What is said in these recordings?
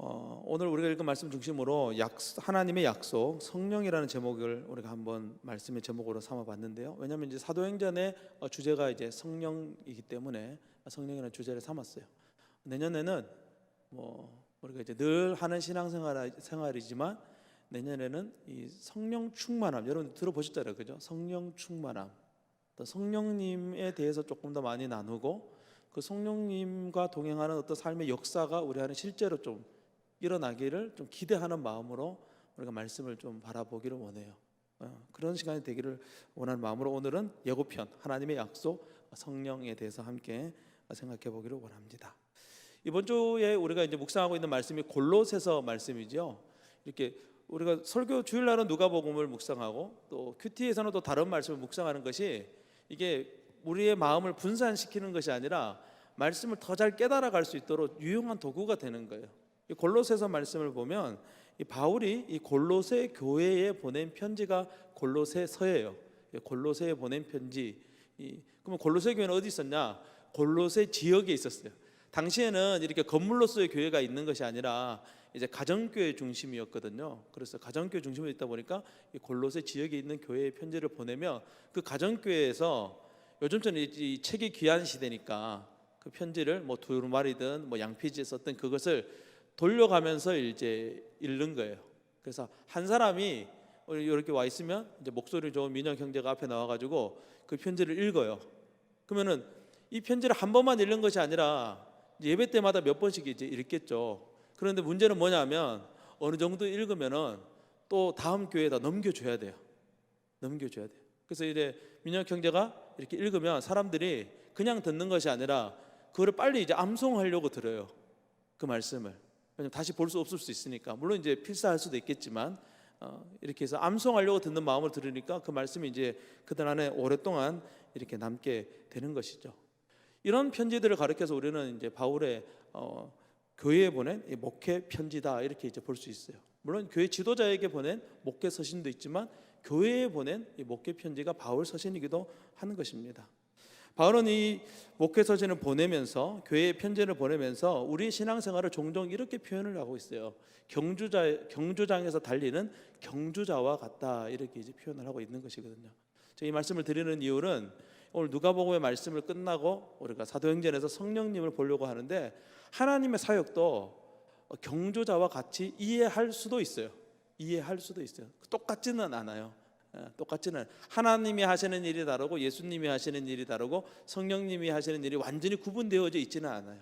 어, 오늘 우리가 읽은 말씀 중심으로 약, 하나님의 약속, 성령이라는 제목을 우리가 한번 말씀의 제목으로 삼아봤는데요. 왜냐하면 이제 사도행전의 어, 주제가 이제 성령이기 때문에 성령이라는 주제를 삼았어요. 내년에는 뭐 우리가 이제 늘 하는 신앙생활 생활이지만 내년에는 이 성령 충만함 여러분 들어보셨잖아요, 그죠? 성령 충만함, 또 성령님에 대해서 조금 더 많이 나누고 그 성령님과 동행하는 어떤 삶의 역사가 우리 안에 실제로 좀 일어나기를 좀 기대하는 마음으로 우리가 말씀을 좀 바라보기를 원해요. 어, 그런 시간이 되기를 원하는 마음으로 오늘은 예고편 하나님의 약속 성령에 대해서 함께 생각해 보기를 원합니다. 이번 주에 우리가 이제 묵상하고 있는 말씀이 골로새서 말씀이죠. 이렇게 우리가 설교 주일날은 누가복음을 묵상하고 또 큐티에서는 또 다른 말씀을 묵상하는 것이 이게 우리의 마음을 분산시키는 것이 아니라 말씀을 더 잘 깨달아 갈 수 있도록 유용한 도구가 되는 거예요. 이 골로새서 말씀을 보면 이 바울이 이 골로새 교회에 보낸 편지가 골로새서예요. 이 골로새에 보낸 편지. 이, 그러면 골로새 교회는 어디 있었냐? 골로새 지역에 있었어요. 당시에는 이렇게 건물로서의 교회가 있는 것이 아니라 이제 가정교회 중심이었거든요. 그래서 가정교회 중심으로 있다 보니까 이 골로새 지역에 있는 교회에 편지를 보내면 그 가정교회에서 요즘처럼 이 책이 귀한 시대니까 그 편지를 뭐 두루마리든 뭐 양피지에 썼던 그것을 돌려가면서 이제 읽는 거예요. 그래서 한 사람이 이렇게 와 있으면 이제 목소리 좋은 민영 형제가 앞에 나와가지고 그 편지를 읽어요. 그러면은 이 편지를 한 번만 읽는 것이 아니라 예배 때마다 몇 번씩 이제 읽겠죠. 그런데 문제는 뭐냐면 어느 정도 읽으면은 또 다음 교회에다 넘겨줘야 돼요. 넘겨줘야 돼요. 그래서 이제 민영 형제가 이렇게 읽으면 사람들이 그냥 듣는 것이 아니라 그거를 빨리 이제 암송하려고 들어요. 그 말씀을. 왜냐면 다시 볼 수 없을 수 있으니까. 물론 이제 필사할 수도 있겠지만 어, 이렇게 해서 암송하려고 듣는 마음을 들으니까 그 말씀이 이제 그들 안에 오랫동안 이렇게 남게 되는 것이죠. 이런 편지들을 가르쳐서 우리는 이제 바울의 어, 교회에 보낸 이 목회 편지다 이렇게 이제 볼 수 있어요. 물론 교회 지도자에게 보낸 목회 서신도 있지만 교회에 보낸 이 목회 편지가 바울 서신이기도 하는 것입니다. 바울은 이 목회 서신을 보내면서 교회에 편지를 보내면서 우리 신앙생활을 종종 이렇게 표현을 하고 있어요. 경주자 경주장에서 달리는 경주자와 같다 이렇게 이제 표현을 하고 있는 것이거든요. 제가 이 말씀을 드리는 이유는 오늘 누가복음의 말씀을 끝나고 우리가 사도행전에서 성령님을 보려고 하는데 하나님의 사역도 경주자와 같이 이해할 수도 있어요. 이해할 수도 있어요. 똑같지는 않아요. 예, 똑같지는 하나님이 하시는 일이 다르고 예수님이 하시는 일이 다르고 성령님이 하시는 일이 완전히 구분되어져 있지는 않아요.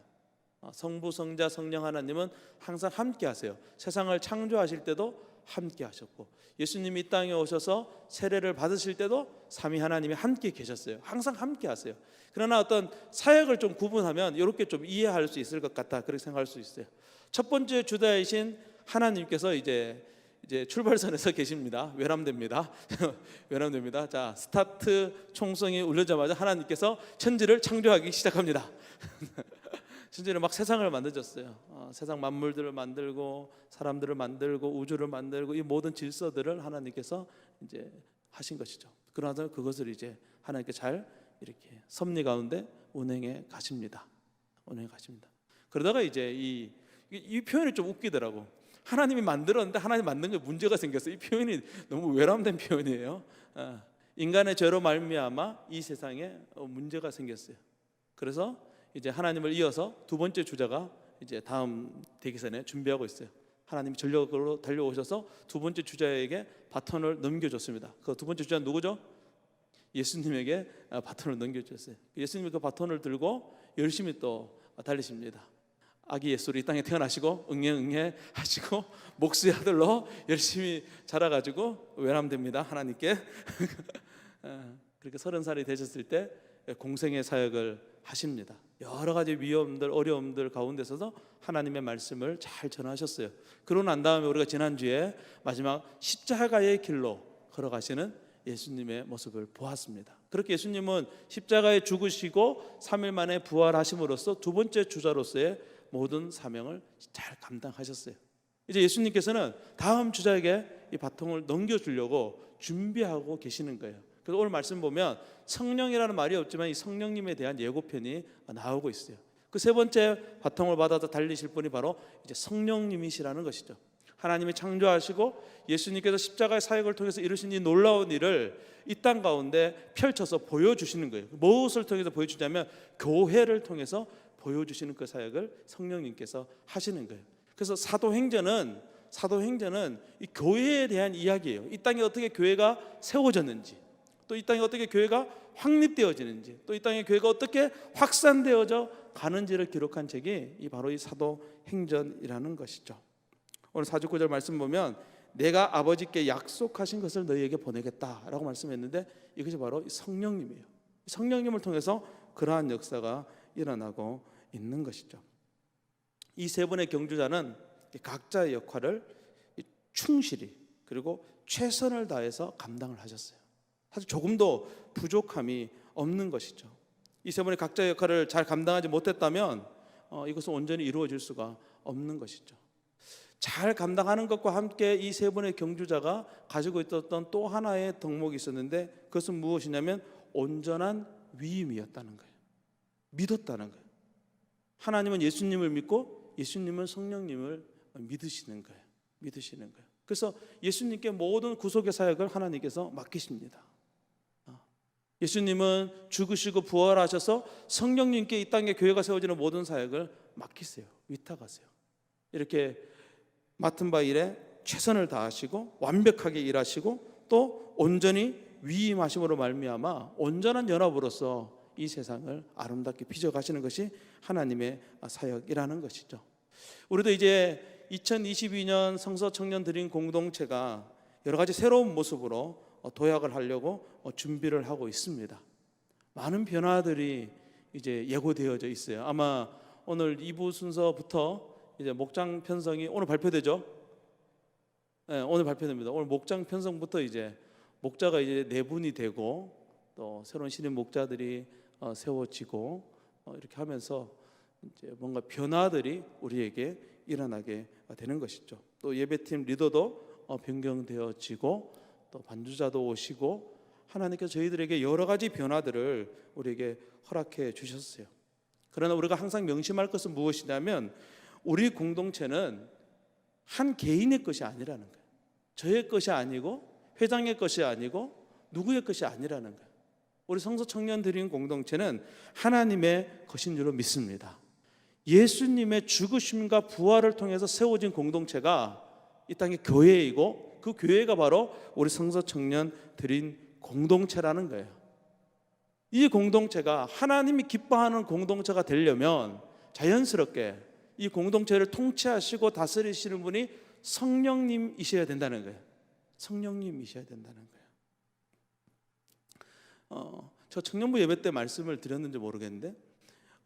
어, 성부, 성자, 성령 하나님은 항상 함께 하세요. 세상을 창조하실 때도 함께 하셨고 예수님이 이 땅에 오셔서 세례를 받으실 때도 삼위 하나님이 함께 계셨어요. 항상 함께 하세요. 그러나 어떤 사역을 좀 구분하면 이렇게 좀 이해할 수 있을 것 같다. 그렇게 생각할 수 있어요. 첫 번째 주자이신 하나님께서 이제 이제 출발선에서 계십니다. 외람됩니다. 외람됩니다. 자, 스타트 총성이 울려자마자 하나님께서 천지를 창조하기 시작합니다. 천지는 막 세상을 만들었어요. 어, 세상 만물들을 만들고 사람들을 만들고 우주를 만들고 이 모든 질서들을 하나님께서 이제 하신 것이죠. 그러나 그것을 이제 하나님께 잘 이렇게 섭리 가운데 운행해 가십니다. 운행해 가십니다. 그러다가 이제 이, 이, 이 표현이 좀 웃기더라고. 하나님이 만들었는데 하나님 만든 게 문제가 생겼어. 이 표현이 너무 외람된 표현이에요. 어, 인간의 죄로 말미암아 이 세상에 어, 문제가 생겼어요. 그래서 이제 하나님을 이어서 두 번째 주자가 이제 다음 대기선에 준비하고 있어요. 하나님이 전력으로 달려오셔서 두 번째 주자에게 바톤을 넘겨줬습니다. 그 두 번째 주자는 누구죠? 예수님에게 아, 바톤을 넘겨줬어요. 예수님이 그 바톤을 들고 열심히 또 달리십니다. 아기 예수로 이 땅에 태어나시고 응애 응애 하시고 목수의 아들로 열심히 자라가지고 외람됩니다 하나님께 어, 그렇게 서른 살이 되셨을 때 공생의 사역을 하십니다. 여러 가지 위험들 어려움들 가운데서도 하나님의 말씀을 잘 전하셨어요. 그러고 난 다음에 우리가 지난 주에 마지막 십자가의 길로 걸어가시는 예수님의 모습을 보았습니다. 그렇게 예수님은 십자가에 죽으시고 3일 만에 부활하심으로써 두 번째 주자로서의 모든 사명을 잘 감당하셨어요. 이제 예수님께서는 다음 주자에게 이 바통을 넘겨주려고 준비하고 계시는 거예요. 그래서 오늘 말씀 보면 성령이라는 말이 없지만 이 성령님에 대한 예고편이 나오고 있어요. 그 세 번째 바통을 받아서 달리실 분이 바로 이제 성령님이시라는 것이죠. 하나님이 창조하시고 예수님께서 십자가의 사역을 통해서 이루신 이 놀라운 일을 이 땅 가운데 펼쳐서 보여주시는 거예요. 무엇을 통해서 보여주냐면 교회를 통해서 보여주시는 그 사역을 성령님께서 하시는 거예요. 그래서 사도행전은 사도행전은 이 교회에 대한 이야기예요. 이 땅에 어떻게 교회가 세워졌는지, 또 이 땅에 어떻게 교회가 확립되어지는지, 또 이 땅에 교회가 어떻게 확산되어져 가는지를 기록한 책이 이 바로 이 사도행전이라는 것이죠. 오늘 사주구절 말씀 보면 내가 아버지께 약속하신 것을 너희에게 보내겠다라고 말씀했는데 이것이 바로 이 성령님이에요. 성령님을 통해서 그러한 역사가 일어나고 있는 것이죠. 이 세 분의 경주자는 각자의 역할을 충실히 그리고 최선을 다해서 감당을 하셨어요. 사실 조금도 부족함이 없는 것이죠. 이 세 분의 각자의 역할을 잘 감당하지 못했다면 어, 이것은 온전히 이루어질 수가 없는 것이죠. 잘 감당하는 것과 함께 이 세 분의 경주자가 가지고 있었던 또 하나의 덕목이 있었는데 그것은 무엇이냐면 온전한 위임이었다는 거예요. 믿었다는 거예요. 하나님은 예수님을 믿고 예수님은 성령님을 믿으시는 거예요. 믿으시는 거예요. 그래서 예수님께 모든 구속의 사역을 하나님께서 맡기십니다. 어. 예수님은 죽으시고 부활하셔서 성령님께 이 땅에 교회가 세워지는 모든 사역을 맡기세요. 위탁하세요. 이렇게 맡은 바 일에 최선을 다하시고 완벽하게 일하시고 또 온전히 위임하심으로 말미암아 온전한 연합으로서 이 세상을 아름답게 빚어가시는 것이 하나님의 사역이라는 것이죠. 우리도 이제 2022년 성서 청년 드림 공동체가 여러 가지 새로운 모습으로 도약을 하려고 준비를 하고 있습니다. 많은 변화들이 이제 예고되어져 있어요. 아마 오늘 2부 순서부터 이제 목장 편성이 오늘 발표되죠. 네, 오늘 발표됩니다. 오늘 목장 편성부터 이제 목자가 이제 네 분이 되고 또 새로운 신임 목자들이 어, 세워지고 어, 이렇게 하면서 이제 뭔가 변화들이 우리에게 일어나게 되는 것이죠. 또 예배팀 리더도 어, 변경되어지고 또 반주자도 오시고 하나님께서 저희들에게 여러 가지 변화들을 우리에게 허락해 주셨어요. 그러나 우리가 항상 명심할 것은 무엇이냐면 우리 공동체는 한 개인의 것이 아니라는 거예요. 저의 것이 아니고 회장의 것이 아니고 누구의 것이 아니라는 거예요. 우리 성서 청년 드린 공동체는 하나님의 것인 줄로 믿습니다. 예수님의 죽으심과 부활을 통해서 세워진 공동체가 이 땅의 교회이고 그 교회가 바로 우리 성서 청년 드린 공동체라는 거예요. 이 공동체가 하나님이 기뻐하는 공동체가 되려면 자연스럽게 이 공동체를 통치하시고 다스리시는 분이 성령님이셔야 된다는 거예요. 성령님이셔야 된다는 거예요. 어, 저 청년부 예배 때 말씀을 드렸는지 모르겠는데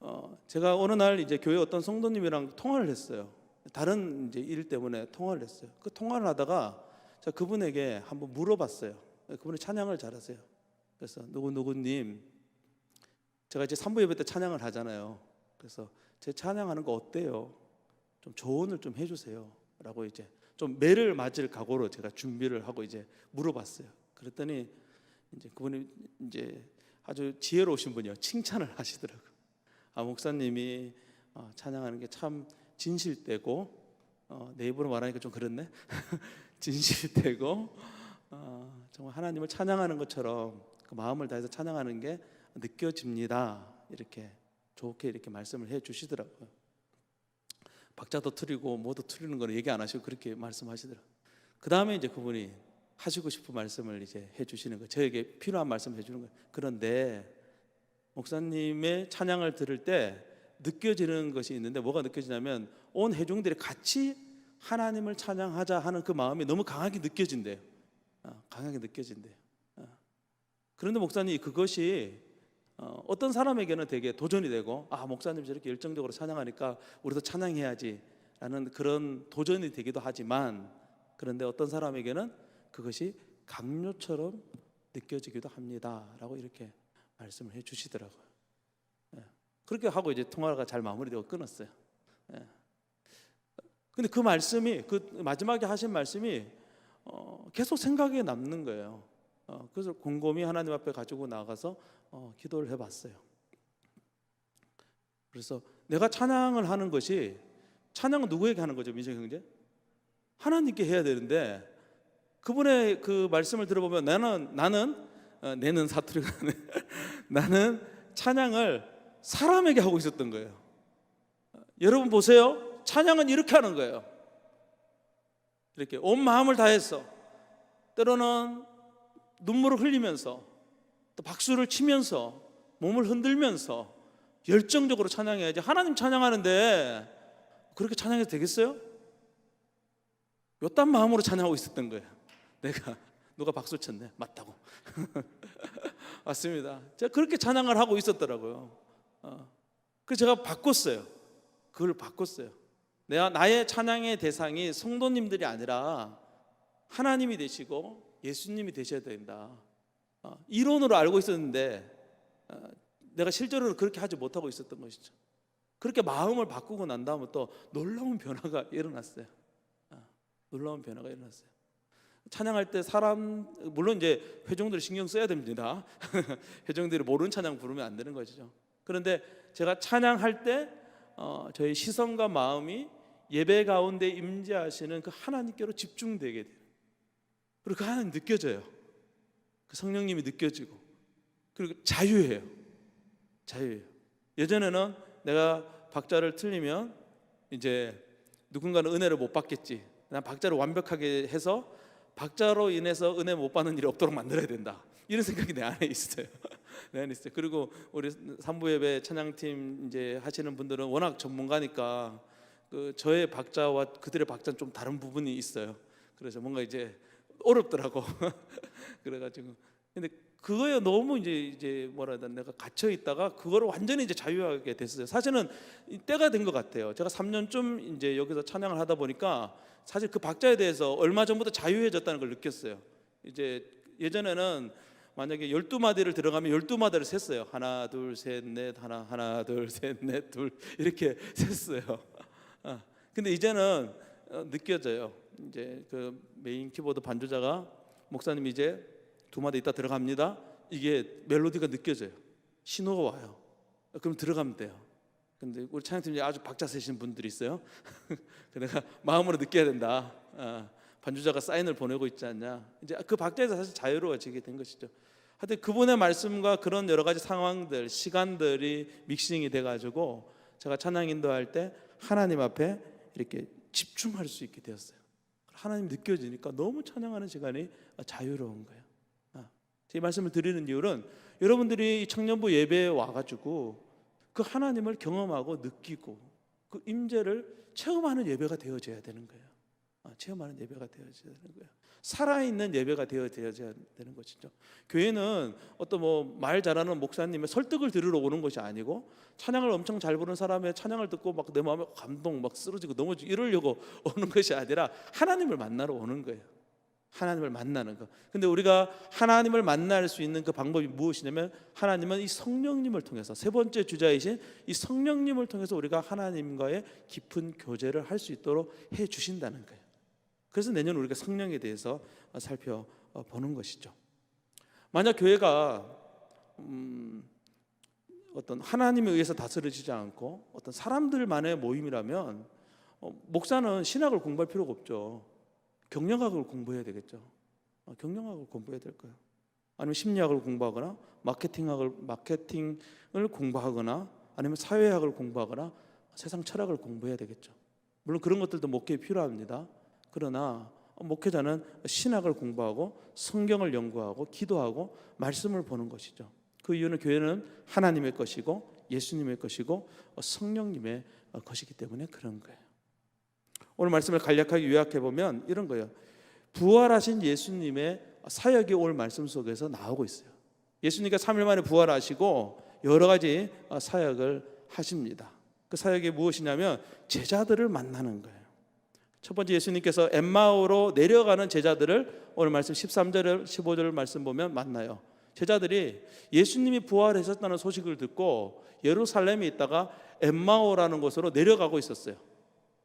어, 제가 어느 날 이제 교회 어떤 성도님이랑 통화를 했어요. 다른 이제 일 때문에 통화를 했어요. 그 통화를 하다가 제가 그분에게 한번 물어봤어요. 그분이 찬양을 잘하세요. 그래서 누구 누구님 제가 이제 삼부 예배 때 찬양을 하잖아요. 그래서 제 찬양하는 거 어때요? 좀 조언을 좀 해주세요.라고 이제 좀 매를 맞을 각오로 제가 준비를 하고 이제 물어봤어요. 그랬더니 이제 그분이 이제 아주 지혜로우신 분이요 칭찬을 하시더라고요. 아 목사님이 어, 찬양하는 게 참 진실되고 어, 내 입으로 말하니까 좀 그렇네. 진실되고 어, 정말 하나님을 찬양하는 것처럼 그 마음을 다해서 찬양하는 게 느껴집니다. 이렇게 좋게 이렇게 말씀을 해 주시더라고요. 박자도 틀리고 뭐도 틀리는 거는 얘기 안 하시고 그렇게 말씀하시더라고요. 그 다음에 이제 그분이 하시고 싶은 말씀을 이제 해 주시는 거예요. 저에게 필요한 말씀 해 주는 거예요. 그런데 목사님의 찬양을 들을 때 느껴지는 것이 있는데 뭐가 느껴지냐면 온 회중들이 같이 하나님을 찬양하자 하는 그 마음이 너무 강하게 느껴진대요. 어, 강하게 느껴진대요. 어. 그런데 목사님 그것이 어, 어떤 사람에게는 되게 도전이 되고 아 목사님 저렇게 열정적으로 찬양하니까 우리도 찬양해야지라는 그런 도전이 되기도 하지만 그런데 어떤 사람에게는 그것이 강요처럼 느껴지기도 합니다라고 이렇게 말씀을 해 주시더라고요. 예. 그렇게 하고 이제 통화가 잘 마무리되고 끊었어요. 예. 근데 그 말씀이 그 마지막에 하신 말씀이 어, 계속 생각에 남는 거예요. 어, 그래서 곰곰이 하나님 앞에 가지고 나가서 어, 기도를 해봤어요. 그래서 내가 찬양을 하는 것이 찬양은 누구에게 하는 거죠, 민정 형제? 하나님께 해야 되는데 그분의 그 말씀을 들어보면 나는 나는 어, 내는 사투리가. 나는 찬양을 사람에게 하고 있었던 거예요. 어, 여러분 보세요. 찬양은 이렇게 하는 거예요. 이렇게 온 마음을 다해서 때로는 눈물을 흘리면서 또 박수를 치면서 몸을 흔들면서 열정적으로 찬양해야지. 하나님 찬양하는데 그렇게 찬양해도 되겠어요? 요딴 마음으로 찬양하고 있었던 거예요. 내가 누가 박수 쳤네. 맞다고. 맞습니다. 제가 그렇게 찬양을 하고 있었더라고요. 어. 그래서 제가 바꿨어요. 그걸 바꿨어요. 내가 나의 찬양의 대상이 성도님들이 아니라 하나님이 되시고 예수님이 되셔야 된다. 어, 이론으로 알고 있었는데 어, 내가 실제로는 그렇게 하지 못하고 있었던 것이죠. 그렇게 마음을 바꾸고 난 다음에 또 놀라운 변화가 일어났어요. 어, 놀라운 변화가 일어났어요. 찬양할 때 사람 물론 이제 회종들이 신경 써야 됩니다. 회종들이 모르는 찬양 부르면 안 되는 것이죠. 그런데 제가 찬양할 때 어, 저희 시선과 마음이 예배 가운데 임재하시는 그 하나님께로 집중되게 돼요. 그리고 그 하나님 느껴져요. 그 성령님이 느껴지고 그리고 자유해요. 자유해요. 예전에는 내가 박자를 틀리면 이제 누군가는 은혜를 못 받겠지. 난 박자를 완벽하게 해서 박자로 인해서 은혜 못 받는 일이 없도록 만들어야 된다. 이런 생각이 내 안에 있어요. 내 안에 있어요. 그리고 우리 삼부 예배 찬양팀 이제 하시는 분들은 워낙 전문가니까 그 저의 박자와 그들의 박자는 좀 다른 부분이 있어요. 그래서 뭔가 이제 어렵더라고. 그래가지고 근데 그거에 너무 이제 이제 뭐라 해야 되나 내가 갇혀 있다가 그거를 완전히 이제 자유하게 됐어요. 사실은 이 때가 된 것 같아요. 제가 3년쯤 이제 여기서 찬양을 하다 보니까 사실 그 박자에 대해서 얼마 전부터 자유해졌다는 걸 느꼈어요. 이제 예전에는 만약에 12마디를 들어가면 12마디를 셌어요. 하나 둘 셋 넷 하나 하나 둘 셋 넷 둘 이렇게 셌어요. 어, 근데 이제는 어, 느껴져요. 이제 그 메인 키보드 반주자가 목사님 이제 두 마디 있다 들어갑니다. 이게 멜로디가 느껴져요. 신호가 와요. 그럼 들어가면 돼요. 근데 우리 찬양팀 아주 박자 세신 분들이 있어요. 내가 마음으로 느껴야 된다. 어, 반주자가 사인을 보내고 있지 않냐. 이제 그 박자에서 사실 자유로워지게 된 것이죠. 하여튼 그분의 말씀과 그런 여러 가지 상황들, 시간들이 믹싱이 돼가지고 제가 찬양 인도할 때 하나님 앞에 이렇게 집중할 수 있게 되었어요. 하나님 느껴지니까 너무 찬양하는 시간이 자유로운 거예요. 아, 제 말씀을 드리는 이유는 여러분들이 청년부 예배에 와가지고 그 하나님을 경험하고 느끼고 그 임재를 체험하는 예배가 되어져야 되는 거예요. 아, 체험하는 예배가 되어져야 되는 거예요. 살아있는 예배가 되어져야 되는 것이죠. 교회는 어떤 뭐 말 잘하는 목사님의 설득을 들으러 오는 것이 아니고 찬양을 엄청 잘 부르는 사람의 찬양을 듣고 막 내 마음에 감동 막 쓰러지고 넘어지고 이러려고 오는 것이 아니라 하나님을 만나러 오는 거예요. 하나님을 만나는 거. 근데 우리가 하나님을 만날 수 있는 그 방법이 무엇이냐면 하나님은 이 성령님을 통해서 세 번째 주자이신 이 성령님을 통해서 우리가 하나님과의 깊은 교제를 할 수 있도록 해 주신다는 거예요. 그래서 내년 우리가 성령에 대해서 살펴보는 것이죠. 만약 교회가 음, 어떤 하나님에 의해서 다스려지지 않고 어떤 사람들만의 모임이라면 어, 목사는 신학을 공부할 필요가 없죠. 경영학을 공부해야 되겠죠. 어, 경영학을 공부해야 될 거예요. 아니면 심리학을 공부하거나 마케팅학을 마케팅을 공부하거나 아니면 사회학을 공부하거나 세상 철학을 공부해야 되겠죠. 물론 그런 것들도 목회에 필요합니다. 그러나 목회자는 신학을 공부하고 성경을 연구하고 기도하고 말씀을 보는 것이죠. 그 이유는 교회는 하나님의 것이고 예수님의 것이고 성령님의 것이기 때문에 그런 거예요. 오늘 말씀을 간략하게 요약해 보면 이런 거예요. 부활하신 예수님의 사역이 오늘 말씀 속에서 나오고 있어요. 예수님께서 3일 만에 부활하시고 여러 가지 사역을 하십니다. 그 사역이 무엇이냐면 제자들을 만나는 거예요. 첫 번째 예수님께서 엠마오로 내려가는 제자들을 오늘 말씀 13절 15절 말씀 보면 만나요. 제자들이 예수님이 부활하셨다는 소식을 듣고 예루살렘에 있다가 엠마오라는 곳으로 내려가고 있었어요.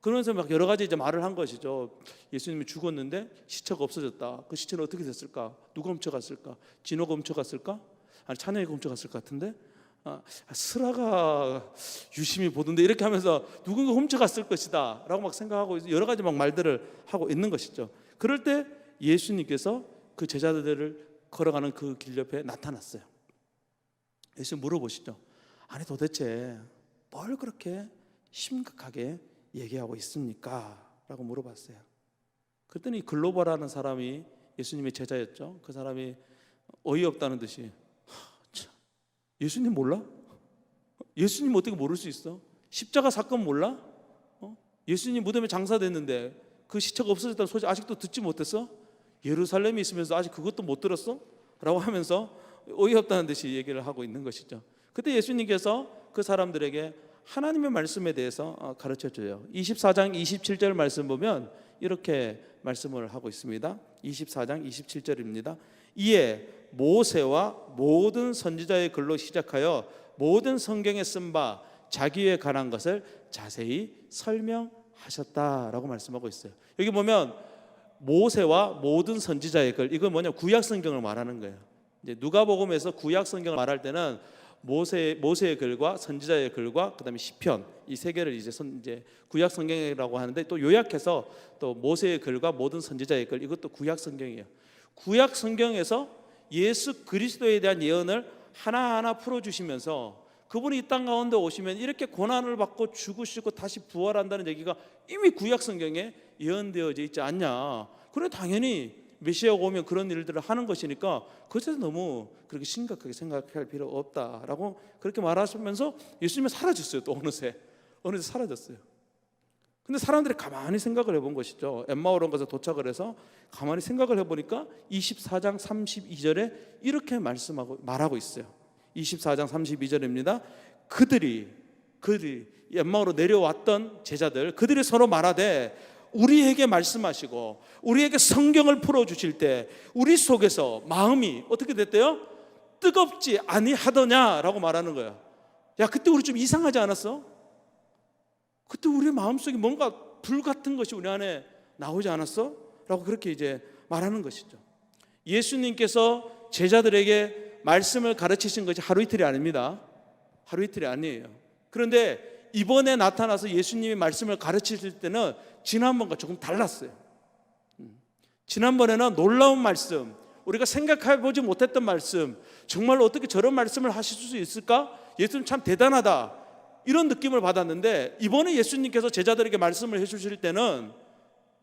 그러면서 막 여러 가지 이제 말을 한 것이죠. 예수님이 죽었는데 시체가 없어졌다. 그 시체는 어떻게 됐을까? 누가 훔쳐갔을까? 진호가 훔쳐갔을까? 아니 찬영이가 훔쳐갔을 것 같은데 아, 스라가 유심히 보던데 이렇게 하면서 누군가 훔쳐갔을 것이다 라고 막 생각하고 여러 가지 막 말들을 하고 있는 것이죠. 그럴 때 예수님께서 그 제자들을 걸어가는 그 길 옆에 나타났어요. 예수 물어보시죠. 아니 도대체 뭘 그렇게 심각하게 얘기하고 있습니까? 라고 물어봤어요. 그랬더니 글로벌하는 사람이 예수님의 제자였죠. 그 사람이 어이없다는 듯이 예수님 몰라? 예수님 어떻게 모를 수 있어? 십자가 사건 몰라? 어? 예수님 무덤에 장사됐는데 그 시체가 없어졌다는 소식 아직도 듣지 못했어? 예루살렘에 있으면서 아직 그것도 못 들었어? 라고 하면서 어이없다는 듯이 얘기를 하고 있는 것이죠. 그때 예수님께서 그 사람들에게 하나님의 말씀에 대해서 어, 가르쳐 줘요. 24장 27절 말씀 보면 이렇게 말씀을 하고 있습니다. 24장 27절입니다. 이에 모세와 모든 선지자의 글로 시작하여 모든 성경에 쓴 바 자기에 관한 것을 자세히 설명하셨다라고 말씀하고 있어요. 여기 보면 모세와 모든 선지자의 글 이건 뭐냐 구약 성경을 말하는 거예요. 누가복음에서 구약 성경을 말할 때는 모세 모세의 글과 선지자의 글과 그다음에 시편 이 세 개를 이제 선 이제 구약 성경이라고 하는데 또 요약해서 또 모세의 글과 모든 선지자의 글 이것도 구약 성경이에요. 구약 성경에서 예수 그리스도에 대한 예언을 하나하나 풀어 주시면서 그분이 이 땅 가운데 오시면 이렇게 고난을 받고 죽으시고 다시 부활한다는 얘기가 이미 구약 성경에 예언되어져 있지 않냐. 그래 당연히 메시아가 오면 그런 일들을 하는 것이니까 그것에 너무 그렇게 심각하게 생각할 필요 없다라고 그렇게 말하시면서 예수님이 사라졌어요. 또 어느새 어느새 사라졌어요. 근데 사람들이 가만히 생각을 해본 것이죠. 엠마오로 가서 도착을 해서 가만히 생각을 해보니까 24장 32절에 이렇게 말씀하고 말하고 있어요. 24장 32절입니다. 그들이 그들이 엠마오로 내려왔던 제자들 그들이 서로 말하되 우리에게 말씀하시고 우리에게 성경을 풀어 주실 때 우리 속에서 마음이 어떻게 됐대요? 뜨겁지 아니하더냐라고 말하는 거야. 야 그때 우리 좀 이상하지 않았어? 그때 우리 마음속에 뭔가 불 같은 것이 우리 안에 나오지 않았어? 라고 그렇게 이제 말하는 것이죠. 예수님께서 제자들에게 말씀을 가르치신 것이 하루 이틀이 아닙니다. 하루 이틀이 아니에요. 그런데 이번에 나타나서 예수님이 말씀을 가르치실 때는 지난번과 조금 달랐어요. 음. 지난번에는 놀라운 말씀, 우리가 생각해 보지 못했던 말씀, 정말로 어떻게 저런 말씀을 하실 수 있을까? 예수님 참 대단하다. 이런 느낌을 받았는데 이번에 예수님께서 제자들에게 말씀을 해주실 때는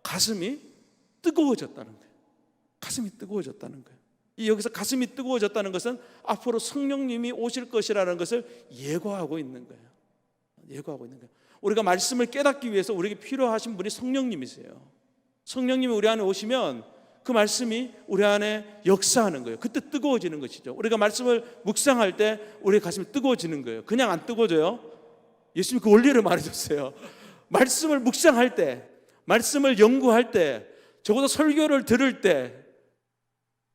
가슴이 뜨거워졌다는 거예요. 가슴이 뜨거워졌다는 거예요. 이 여기서 가슴이 뜨거워졌다는 것은 앞으로 성령님이 오실 것이라는 것을 예고하고 있는 거예요. 예고하고 있는 거예요. 우리가 말씀을 깨닫기 위해서 우리에게 필요하신 분이 성령님이세요. 성령님이 우리 안에 오시면 그 말씀이 우리 안에 역사하는 거예요. 그때 뜨거워지는 것이죠. 우리가 말씀을 묵상할 때 우리의 가슴이 뜨거워지는 거예요. 그냥 안 뜨거워져요. 예수님 그 원리를 말해줬어요. 말씀을 묵상할 때, 말씀을 연구할 때, 적어도 설교를 들을 때,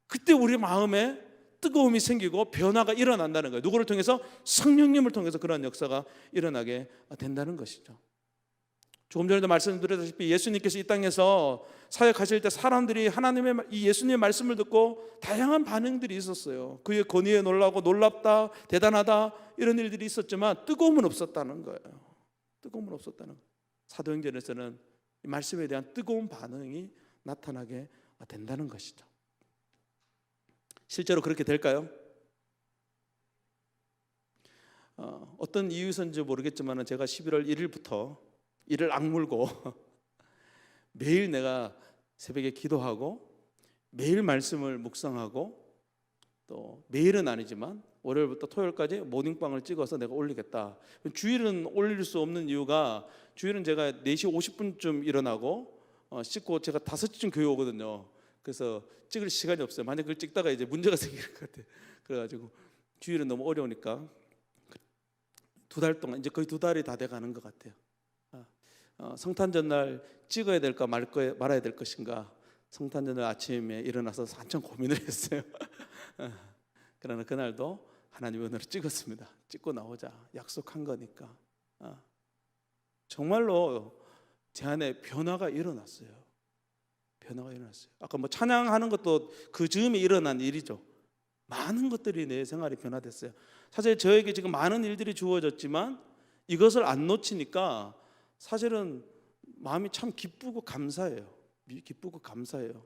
그때 우리 마음에 뜨거움이 생기고 변화가 일어난다는 거예요. 누구를 통해서 성령님을 통해서 그런 역사가 일어나게 된다는 것이죠. 조금 전에도 말씀드렸다시피 예수님께서 이 땅에서 사역하실 때 사람들이 하나님의 이 예수님의 말씀을 듣고 다양한 반응들이 있었어요. 그의 권위에 놀라고 놀랍다, 대단하다 이런 일들이 있었지만 뜨거움은 없었다는 거예요. 뜨거움은 없었다는 거예요. 사도행전에서는 이 말씀에 대한 뜨거운 반응이 나타나게 된다는 것이죠. 실제로 그렇게 될까요? 어, 어떤 이유선지 모르겠지만 제가 11월 1일부터 이를 악물고 매일 내가 새벽에 기도하고 매일 말씀을 묵상하고 또 매일은 아니지만 월요일부터 토요일까지 모닝빵을 찍어서 내가 올리겠다. 주일은 올릴 수 없는 이유가 주일은 제가 4시 50분쯤 일어나고 어, 씻고 제가 5시쯤 교회 오거든요. 그래서 찍을 시간이 없어요. 만약 그걸 찍다가 이제 문제가 생길 것 같아. 그래가지고 주일은 너무 어려우니까 두 달 동안 이제 거의 두 달이 다 돼가는 것 같아요. 어, 성탄 전날 찍어야 될까 말 거, 말아야 될 것인가 성탄 전날 아침에 일어나서 한참 고민을 했어요. 어, 그러나 그날도 하나님 은혜로 찍었습니다. 찍고 나오자 약속한 거니까 어, 정말로 제 안에 변화가 일어났어요. 변화가 일어났어요. 아까 뭐 찬양하는 것도 그 즈음에 일어난 일이죠. 많은 것들이 내 생활이 변화됐어요. 사실 저에게 지금 많은 일들이 주어졌지만 이것을 안 놓치니까 사실은 마음이 참 기쁘고 감사해요. 미- 기쁘고 감사해요.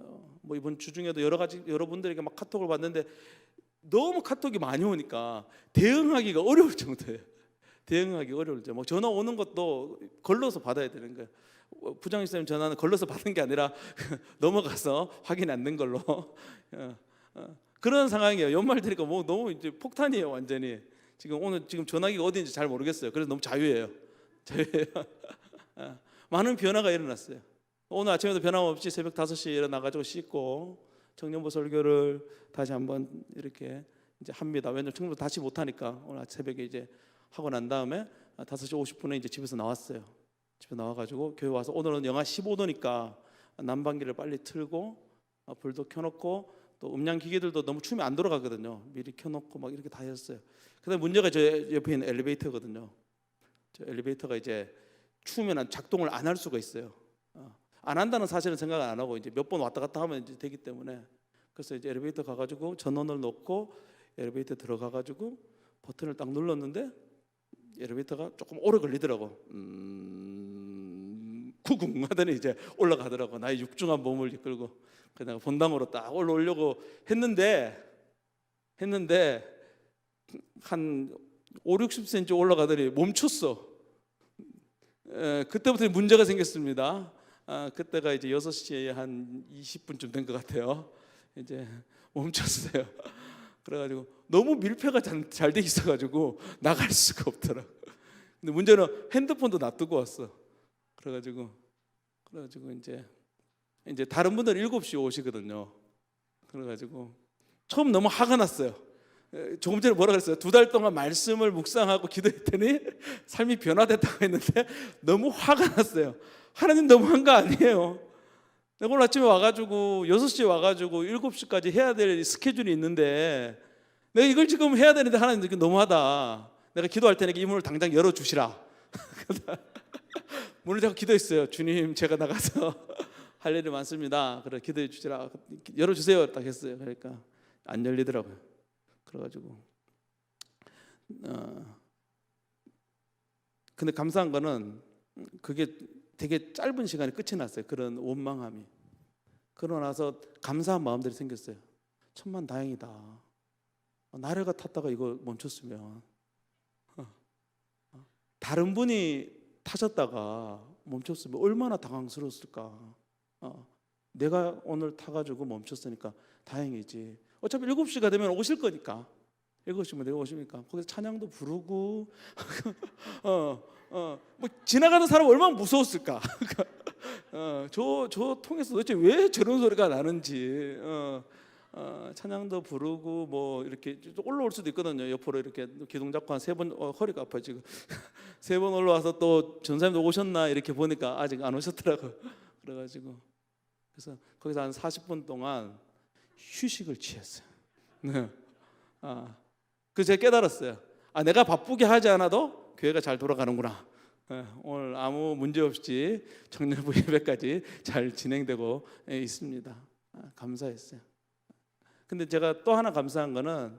어, 뭐 이번 주 중에도 여러 가지 여러분들에게 막 카톡을 받는데 너무 카톡이 많이 오니까 대응하기가 어려울 정도예요. 대응하기 어려울 정. 뭐 전화 오는 것도 걸러서 받아야 되는 거예요. 어, 부장님 전화는 걸러서 받은 게 아니라 넘어가서 확인 안된 걸로 어, 어, 그런 상황이에요. 연말 되니까 뭐 너무 이제 폭탄이에요, 완전히. 지금 오늘 지금 전화기가 어디인지 잘 모르겠어요. 그래서 너무 자유예요. 자유예요. 어, 많은 변화가 일어났어요. 오늘 아침에도 변함없이 새벽 5시에 일어나 가지고 씻고 청년부 설교를 다시 한번 이렇게 이제 합니다. 왜냐면 청년부 다시 못 하니까 오늘 새벽에 이제 하고 난 다음에 5시 50분에 이제 집에서 나왔어요. 집에 나와 가지고 교회 와서 오늘은 영하 15도니까 난방기를 빨리 틀고 어, 불도 켜놓고 또 음량 기계들도 너무 추우면 안 돌아가거든요. 미리 켜놓고 막 이렇게 다 했어요. 근데 문제가 저 옆에 있는 엘리베이터거든요. 저 엘리베이터가 이제 추우면 작동을 안 할 수가 있어요. 어, 안 한다는 사실은 생각 안 하고 이제 몇 번 왔다 갔다 하면 이제 되기 때문에 그래서 이제 엘리베이터 가가지고 전원을 놓고 엘리베이터 들어가가지고 버튼을 딱 눌렀는데 엘리베이터가 조금 오래 걸리더라고. 음, 구궁 하더니 이제 올라가더라고. 나의 육중한 몸을 이끌고 그냥 본당으로 딱 올라오려고 했는데 했는데 한 5, 60cm 올라가더니 멈췄어. 에, 그때부터 문제가 생겼습니다. 아, 그때가 이제 6시에 한 20분쯤 된 것 같아요. 이제 멈췄어요. 그래가지고 너무 밀폐가 잘 돼 있어가지고 나갈 수가 없더라. 근데 문제는 핸드폰도 놔두고 왔어. 그래가지고 그래가지고 이제 이제 다른 분들 7시 오시거든요. 그래가지고 처음 너무 화가 났어요. 에, 조금 전에 뭐라 그랬어요? 두 달 동안 말씀을 묵상하고 기도했더니 삶이 변화됐다고 했는데 너무 화가 났어요. 하나님 너무한 거 아니에요? 내가 오늘 아침에 와가지고 6시에 와가지고 7시까지 해야 될 스케줄이 있는데 내가 이걸 지금 해야 되는데 하나님 이게 너무하다. 내가 기도할 테니까 이 문을 당장 열어주시라. 문을 제가 기도했어요. 주님 제가 나가서 할 일이 많습니다. 그래 기도해 주시라. 열어주세요. 딱 했어요. 그러니까 안 열리더라고요. 그래가지고 어, 근데 감사한 거는 그게 되게 짧은 시간에 끝이 났어요. 그런 원망함이. 그러고 나서 감사한 마음들이 생겼어요. 천만 다행이다. 나래가 탔다가 이거 멈췄으면 어, 어, 다른 분이 타셨다가 멈췄으면 얼마나 당황스러웠을까. 어, 내가 오늘 타가지고 멈췄으니까 다행이지. 어차피 7시가 되면 오실 거니까. 7시면 내가 오십니까? 거기서 찬양도 부르고 어, 어, 뭐 지나가는 사람 얼마나 무서웠을까? 어, 저, 저 통해서 도대체 왜 저런 소리가 나는지 어, 어, 찬양도 부르고 뭐 이렇게 좀 올라올 수도 있거든요. 옆으로 이렇게 기둥 잡고 한 세번 어, 허리가 아파 지금 세 번 올라와서 또 전사님도 오셨나 이렇게 보니까 아직 안 오셨더라고. 그래가지고 그래서 거기서 한 40분 동안 휴식을 취했어요. 네. 아, 그래서 제가 깨달았어요. 아, 내가 바쁘게 하지 않아도 교회가 잘 돌아가는구나. 예, 오늘 아무 문제 없이 청년부 예배까지 잘 진행되고 예, 있습니다. 아, 감사했어요. 근데 제가 또 하나 감사한 거는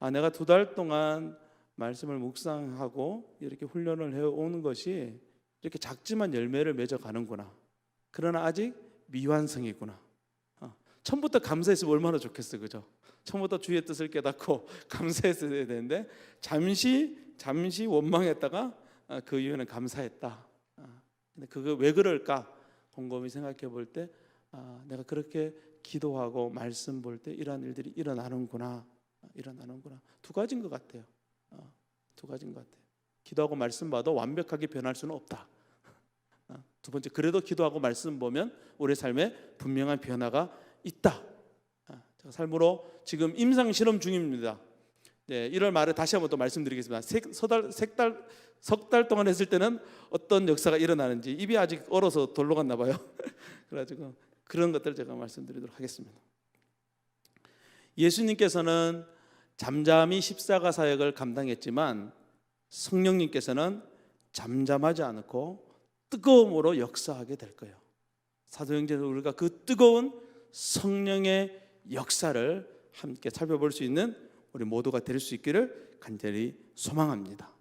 아, 내가 두 달 동안 말씀을 묵상하고 이렇게 훈련을 해 오는 것이 이렇게 작지만 열매를 맺어 가는구나. 그러나 아직 미완성이구나. 어, 처음부터 감사했으면 얼마나 좋겠어요, 그죠? 처음부터 주의 뜻을 깨닫고 감사했어야 되는데 잠시 잠시 원망했다가 아, 그 이후에는 감사했다. 아, 근데 그거 왜 그럴까? 곰곰이 생각해 볼때 아, 내가 그렇게 기도하고 말씀 볼 때 이러한 일들이 일어나는구나, 아, 일어나는구나. 두 가지인 것 같아요. 어, 두 가지인 것 같아요. 기도하고 말씀 봐도 완벽하게 변할 수는 없다. 아, 두 번째, 그래도 기도하고 말씀 보면 우리 삶에 분명한 변화가 있다. 삶으로 지금 임상 실험 중입니다. 네, 1월 말에 다시 한번 또 말씀드리겠습니다. 색, 서달, 색달, 석달 동안 했을 때는 어떤 역사가 일어나는지 입이 아직 얼어서 돌로 갔나 봐요. 그래가지고 그런 것들 제가 말씀드리도록 하겠습니다. 예수님께서는 잠잠히 십자가 사역을 감당했지만 성령님께서는 잠잠하지 않고 뜨거움으로 역사하게 될 거예요. 사도행전에서 우리가 그 뜨거운 성령의 역사를 함께 살펴볼 수 있는 우리 모두가 될 수 있기를 간절히 소망합니다.